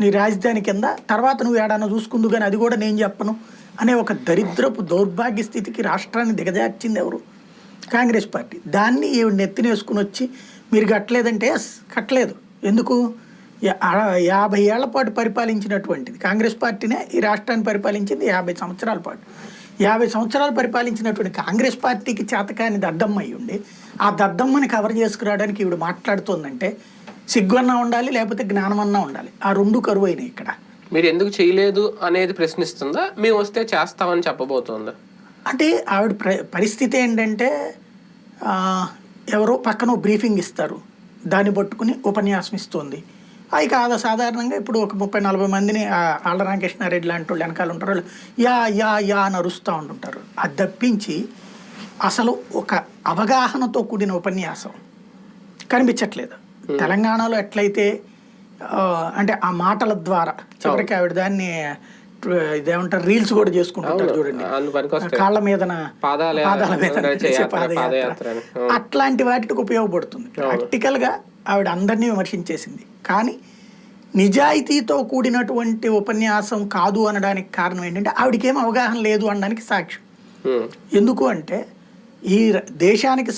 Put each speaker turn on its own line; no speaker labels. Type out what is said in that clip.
నీ రాజధాని కింద తర్వాత నువ్వు ఏడానో చూసుకుందు కానీ అది కూడా నేను చెప్పను అనే ఒక దరిద్రపు దౌర్భాగ్య స్థితికి రాష్ట్రాన్ని దిగజార్చింది ఎవరు? కాంగ్రెస్ పార్టీ. దాన్ని ఈవిడ నెత్తిన వేసుకుని వచ్చి మీరు కట్టలేదంటే ఎస్ కట్టలేదు. ఎందుకు? యాభై ఏళ్ళ పాటు పరిపాలించినటువంటిది. కాంగ్రెస్ పార్టీనే ఈ రాష్ట్రాన్ని పరిపాలించింది యాభై సంవత్సరాల పాటు. యాభై సంవత్సరాలు పరిపాలించినటువంటి కాంగ్రెస్ పార్టీకి చేతకాని దద్దమ్మ అయి ఉండి ఆ దద్దమ్మని కవర్ చేసుకురావడానికి ఈవిడ మాట్లాడుతోందంటే సిగ్గన్నా ఉండాలి లేకపోతే జ్ఞానమన్నా ఉండాలి. ఆ రెండు కరువు అయినాయి ఇక్కడ.
మీరు ఎందుకు చేయలేదు అనేది ప్రశ్నిస్తుందా? మేము వస్తే చేస్తామని చెప్పబోతోందా?
అంటే ఆవిడ ప్ర పరిస్థితి ఏంటంటే ఎవరో పక్కన బ్రీఫింగ్ ఇస్తారు. దాన్ని పట్టుకుని ఉపన్యాసం ఇస్తుంది. అవి కాదు సాధారణంగా ఇప్పుడు ఒక ముప్పై నలభై మందిని ఆళ్ళ రామకృష్ణారెడ్డి లాంటి వాళ్ళు వెనకాల ఉంటారు. వాళ్ళు యా యా యా అని అరుస్తూ ఉంటుంటారు. అది తప్పించి అసలు ఒక అవగాహనతో కూడిన ఉపన్యాసం కనిపించట్లేదు. తెలంగాణలో ఎట్లయితే అంటే ఆ మాటల ద్వారా చివరికి ఆవిడ దాన్ని ట్ర- ఇదేమంటారు రీల్స్ కూడా చేసుకుంటుంటారు చూడండి. కాళ్ళ మీదన
పాదాల-
మీద పాదయాత్ర. అట్లాంటి వాటికి ఉపయోగపడుతుంది. ప్రాక్టికల్గా ఆవిడ అందరినీ విమర్శించేసింది. కానీ నిజాయితీతో కూడినటువంటి ఉపన్యాసం కాదు అనడానికి కారణం ఏంటంటే ఆవిడకి అవగాహన లేదు అనడానికి సాక్ష్యం. ఎందుకు అంటే ఈ దేశానికి